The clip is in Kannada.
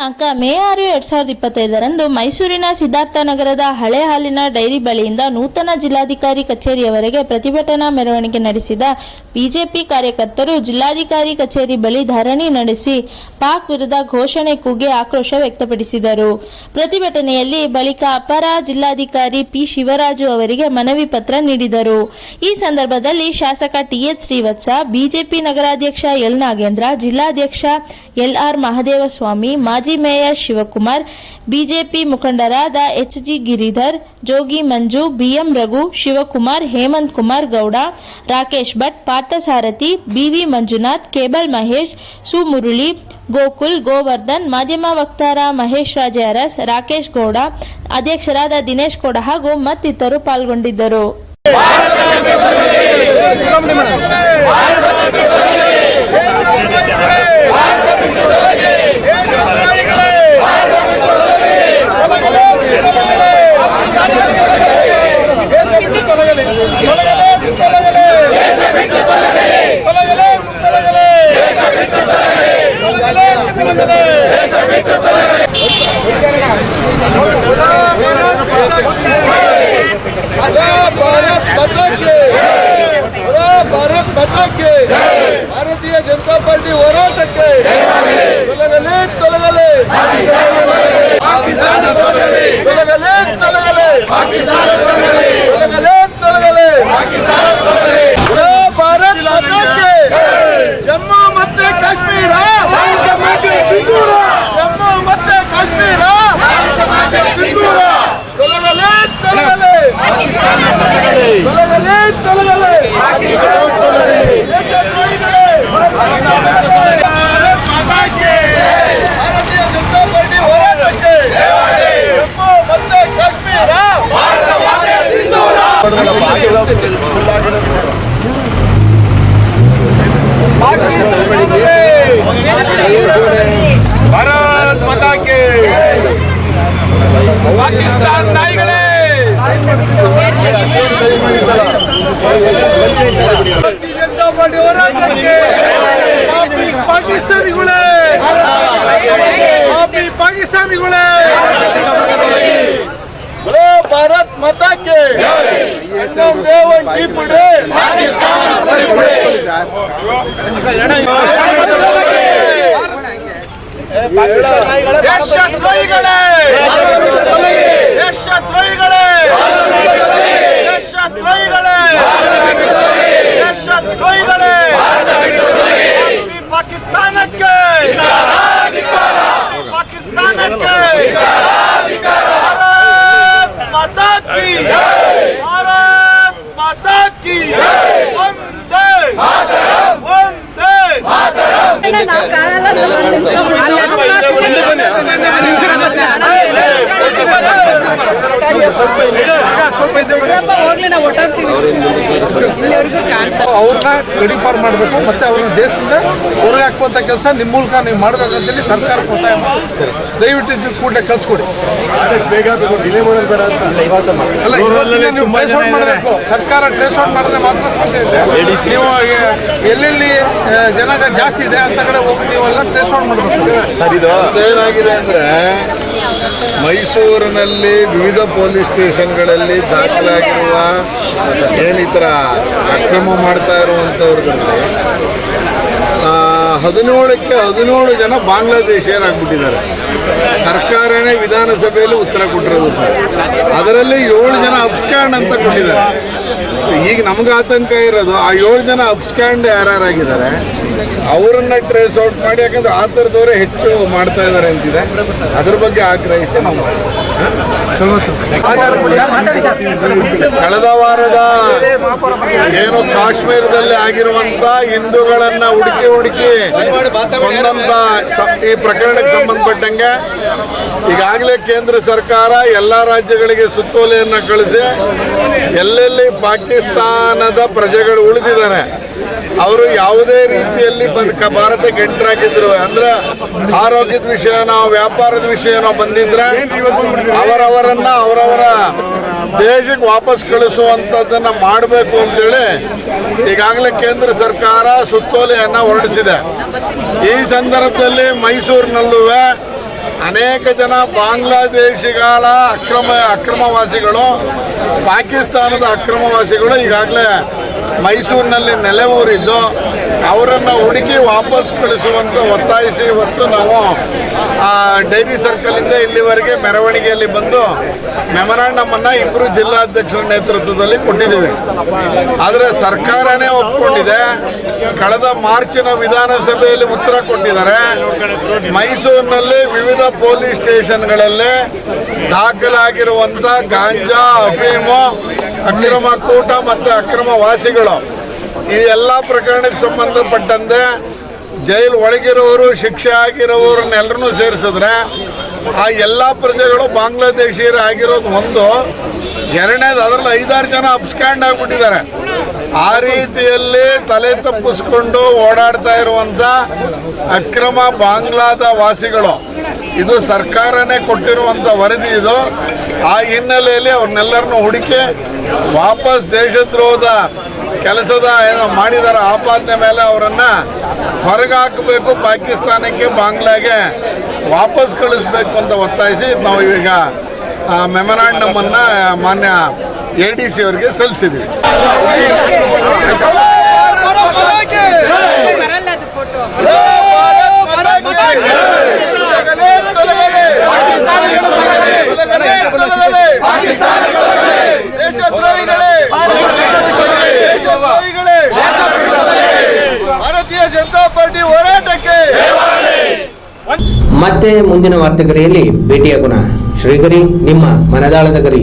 ದಿನಾಂಕ ಮೇ ಆರು ಎರಡ್ ಸಾವಿರದ ಇಪ್ಪತ್ತೈದರಂದು ಮೈಸೂರಿನ ಸಿದ್ಧಾರ್ಥ ನಗರದ ಹಳೆ ಹಾಲಿನ ಡೈರಿ ಬಳಿಯಿಂದ ನೂತನ ಜಿಲ್ಲಾಧಿಕಾರಿ ಕಚೇರಿಯವರೆಗೆ ಪ್ರತಿಭಟನಾ ಮೆರವಣಿಗೆ ನಡೆಸಿದ ಬಿಜೆಪಿ ಕಾರ್ಯಕರ್ತರು ಜಿಲ್ಲಾಧಿಕಾರಿ ಕಚೇರಿ ಬಳಿ ಧರಣಿ ನಡೆಸಿ ಪಾಕ್ ವಿರುದ್ಧ ಘೋಷಣೆ ಕೂಗಿ ಆಕ್ರೋಶ ವ್ಯಕ್ತಪಡಿಸಿದರು. ಪ್ರತಿಭಟನೆಯಲ್ಲಿ ಬಳಿಕ ಅಪರ ಜಿಲ್ಲಾಧಿಕಾರಿ ಪಿ ಶಿವರಾಜು ಅವರಿಗೆ ಮನವಿ ಪತ್ರ ನೀಡಿದರು. ಈ ಸಂದರ್ಭದಲ್ಲಿ ಶಾಸಕ ಟಿಎಚ್ ಶ್ರೀವತ್ಸ, ಬಿಜೆಪಿ ನಗರಾಧ್ಯಕ್ಷ ಎಲ್ ನಾಗೇಂದ್ರ, ಜಿಲ್ಲಾಧ್ಯಕ್ಷ ಎಲ್ಆರ್ ಮಹದೇವಸ್ವಾಮಿ, ಮಾಜಿ ಮೇಯರ್ ಶಿವಕುಮಾರ್, ಬಿಜೆಪಿ ಮುಖಂಡರಾದ H G Giridhar, Jogi Manju, BM Raghu, Shivakumar, Hemanth Kumar Gowda, Rakesh Bhat, Parthasarathy, BV Manjunath, cable Mahesh, Sumurali, Gokul, Govardhan, ಮಾಧ್ಯಮ ವಕ್ತಾರ ಮಹೇಶ್ ರಾಜೆ ಅರಸ್, ರಾಕೇಶ್ ಗೌಡ, ಅಧ್ಯಕ್ಷರಾದ ದಿನೇಶ್ ಗೌಡ ಹಾಗೂ ಮತ್ತಿತರರು ಪಾಲ್ಗೊಂಡಿದ್ದರು. Haki! ಭಾರತ್ ಮಾತಾಕ್ಕೆ ಭಾರತೀಯ ಜನತಾ ಪಾರ್ಟಿ ಹೋರಾಟಕ್ಕೆ ಜಮ್ಮು ಮತ್ತೆ ಕಾಶ್ಮೀರ ಪಾಕಿಸ್ತಾನಿಗಳೇ ಪಾಪಿ ಪಾಕಿಸ್ತಾನಿಗಳೇ बोलो भारत माता के अन्नम देवन की पुढे ದೇಶದ್ರೋಹಿಗಳೇ ದೇಶದ್ರೋಹಿಗಳೇ ದೇಶದ್ರೋಹಿಗಳೇ ಅವ್ರನ್ನ ರೆಡಿಫಾರ್ ಮಾಡಬೇಕು. ಮತ್ತೆ ಅವ್ರನ್ನ ದೇಶದಿಂದ ಹೊರಗೆ ಹಾಕುವಂತ ಕೆಲಸ ನಿಮ್ಮ ಮೂಲಕ ನೀವು ಮಾಡಬೇಕಂತೇಳಿ ಸರ್ಕಾರ ಒತ್ತಾಯ ಮಾಡ್ತಾರೆ ದಯವಿಟ್ಟು ಇದ್ದು ಕೂಡಲೇ ಕಳ್ಸ್ಕೊಡಿ. ಅಲ್ಲ ನೀವು ಟ್ರೇಸ್ ಔಟ್ ಮಾಡಬೇಕು. ಸರ್ಕಾರ ಟ್ರೇಸ್ ಔಟ್ ಮಾಡಿದ್ರೆ ಮಾತ್ರ ಇದೆ. ನೀವು ಎಲ್ಲೆಲ್ಲಿ ಜನಗಳು ಜಾಸ್ತಿ ಇದೆ ಅಂತ ಕಡೆ ಹೋಗಿ ನೀವೆಲ್ಲ ಟ್ರೇಸ್ ಔಟ್ ಮಾಡಬೇಕು. ಏನಾಗಿದೆ ಅಂದ್ರೆ ಮೈಸೂರಿನಲ್ಲಿ ವಿವಿಧ ಪೊಲೀಸ್ ಸ್ಟೇಷನ್ಗಳಲ್ಲಿ ದಾಖಲಾಗಿರುವ ಏನು ಈ ಥರ ಅಕ್ರಮ ಮಾಡ್ತಾ ಇರುವಂಥವ್ರಿಗೆ ಹದಿನೇಳಕ್ಕೆ ಹದಿನೇಳು ಜನ ಬಾಂಗ್ಲಾದೇಶಿಯರಾಗ್ಬಿಟ್ಟಿದ್ದಾರೆ ಸರ್ಕಾರನೇ ವಿಧಾನಸಭೆಯಲ್ಲಿ ಉತ್ತರ ಕೊಟ್ಟಿರೋದು ಸರ್. ಅದರಲ್ಲಿ ಏಳು ಜನ ಅಬ್ಸ್ಕ್ಯಾಂಡ್ ಅಂತ ಕೊಟ್ಟಿದ್ದಾರೆ. ಈಗ ನಮ್ಗೆ ಆತಂಕ ಇರೋದು, ಆ ಏಳು ಜನ ಅಬ್ಸ್ಕ್ಯಾಂಡ್ ಯಾರ್ಯಾರಾಗಿದ್ದಾರೆ? ಅವರನ್ನ ಟ್ರೇಸ್ ಔಟ್ ಮಾಡಿ, ಯಾಕಂದ್ರೆ ಆ ಥರದವರೇ ಹೆಚ್ಚು ಮಾಡ್ತಾ ಇದ್ದಾರೆ ಅಂತಿದೆ. ಅದ್ರ ಬಗ್ಗೆ ಆಗ್ರಹಿಸಿ ನಾವು ಕಳೆದ ವಾರದ ಏನು ಕಾಶ್ಮೀರದಲ್ಲಿ ಆಗಿರುವಂತ ಹಿಂದೂಗಳನ್ನ ಹುಡುಕಿ ಹುಡುಕಿ ಕೊಂದಂತ ಸ- ಈ ಪ್ರಕರಣಕ್ಕೆ ಸಂಬಂಧಪಟ್ಟಂಗೆ ಈಗಾಗಲೇ ಕೇಂದ್ರ ಸರ್ಕಾರ ಎಲ್ಲ ರಾಜ್ಯಗಳಿಗೆ ಸುತ್ತೋಲೆಯನ್ನ ಕಳಿಸಿ ಎಲ್ಲೆಲ್ಲಿ ಪಾಕಿಸ್ತಾನದ ಪ್ರಜೆಗಳು ಉಳಿದಿದ್ದಾರೆ ಅವರು ಯಾವುದೇ ರೀತಿಯಲ್ಲಿ ಬದುಕ ಭಾರತಕ್ಕೆ ಎಂಟರ್ ಆಗಿದ್ರು ಅಂದ್ರೆ ಆರೋಗ್ಯದ ವಿಷಯನೋ ವ್ಯಾಪಾರದ ವಿಷಯನೋ ಬಂದಿದ್ರೆ ಅವರವರನ್ನ ಅವರವರ ದೇಶಕ್ಕೆ ವಾಪಸ್ ಕಳಿಸುವಂಥದ್ದನ್ನ ಮಾಡಬೇಕು ಅಂತೇಳಿ ಈಗಾಗಲೇ ಕೇಂದ್ರ ಸರ್ಕಾರ ಸುತ್ತೋಲೆಯನ್ನ ಹೊರಡಿಸಿದೆ. ಈ ಸಂದರ್ಭದಲ್ಲಿ ಮೈಸೂರಿನಲ್ಲೂ ಅನೇಕ ಜನ ಬಾಂಗ್ಲಾದೇಶಿಗಳ ಅಕ್ರಮ ಅಕ್ರಮವಾಸಿಗಳು, ಪಾಕಿಸ್ತಾನದ ಅಕ್ರಮವಾಸಿಗಳು ಈಗಾಗಲೇ ಮೈಸೂರಿನಲ್ಲಿ ನೆಲೆ ಊರಿದ್ದು ಅವರನ್ನು ಹುಡುಕಿ ವಾಪಸ್ ಕಳಿಸುವಂತ ಒತ್ತಾಯಿಸಿ ಇವತ್ತು ನಾವು ಡೈರಿ ಸರ್ಕಲಿಂದ ಇಲ್ಲಿವರೆಗೆ ಮೆರವಣಿಗೆಯಲ್ಲಿ ಬಂದು ಮೆಮರಾಂಡಮನ್ನು ಇಬ್ಬರು ಜಿಲ್ಲಾಧ್ಯಕ್ಷರ ನೇತೃತ್ವದಲ್ಲಿ ಕೊಟ್ಟಿದ್ದೀವಿ. ಆದರೆ ಸರ್ಕಾರನೇ ಒಪ್ಕೊಂಡಿದೆ. ಕಳೆದ ಮಾರ್ಚಿನ ವಿಧಾನಸಭೆಯಲ್ಲಿ ಉತ್ತರ ಕೊಟ್ಟಿದ್ದಾರೆ. ಮೈಸೂರಿನಲ್ಲಿ ವಿವಿಧ ಪೊಲೀಸ್ ಸ್ಟೇಷನ್ಗಳಲ್ಲಿ ದಾಖಲಾಗಿರುವಂತ ಗಾಂಜಾ, ಅಫೀಮು ಅಕ್ರಮ ಕೂಟ ಮತ್ತು ಅಕ್ರಮ ವಾಸಿಗಳು. ಈ ಎಲ್ಲ ಪ್ರಕರಣಕ್ಕೆ ಸಂಬಂಧಪಟ್ಟಂತೆ ಜೈಲು ಒಳಗಿರೋರು, ಶಿಕ್ಷೆ ಆಗಿರೋರನ್ನೆಲ್ಲರನ್ನೂ ಸೇರಿಸಿದ್ರೆ ಆ ಎಲ್ಲ ಪ್ರಜೆಗಳು ಬಾಂಗ್ಲಾದೇಶೀಯರು ಆಗಿರೋದು ಒಂದು. ಎರಡನೇದು ಅದರಲ್ಲಿ ಐದಾರು ಜನ ಅಪ್ಸ್ಕ್ಯಾಂಡ್ ಆಗಿಬಿಟ್ಟಿದ್ದಾರೆ. ಆ ರೀತಿಯಲ್ಲಿ ತಲೆ ತಪ್ಪಿಸ್ಕೊಂಡು ಓಡಾಡ್ತಾ ಇರುವಂತ ಅಕ್ರಮ ಬಾಂಗ್ಲಾದ ವಾಸಿಗಳು. ಇದು ಸರ್ಕಾರನೇ ಕೊಟ್ಟಿರುವಂತ ವರದಿ ಇದು. ಆ ಹಿನ್ನೆಲೆಯಲ್ಲಿ ಅವ್ರನ್ನೆಲ್ಲರನ್ನು ಹುಡುಕಿ ವಾಪಸ್ ದೇಶದ್ರೋಹದ ಕೆಲಸದ ಏನೋ ಮಾಡಿದಾರ ಆಪಾದನೆ ಮೇಲೆ ಅವರನ್ನ ಹೊರಗೆ ಹಾಕಬೇಕು ಪಾಕಿಸ್ತಾನಕ್ಕೆ ಬಾಂಗ್ಲಾಗೆ ವಾಪಸ್ ಕಳಿಸ್ಬೇಕು ಅಂತ ಒತ್ತಾಯಿಸಿ ನಾವು ಈಗ ಮೆಮೊರಾಂಡಮ್ ಅನ್ನ ಮಾನ್ಯ ಎ ಸಿ ಅವರಿಗೆ ಸಲ್ಲಿಸಿದ್ವಿ. ಭಾರತೀಯ ಜನತಾ ಪಾರ್ಟಿ ಹೋರಾಟಕ್ಕೆ ಮತ್ತೆ ಮುಂದಿನ ವಾರ್ತೆಗರಿಯಲ್ಲಿ ಭೇಟಿಯಾಗೋಣ. ಶ್ರೀಗರಿ ನಿಮ್ಮ ಮನದಾಳದ ಗರಿ.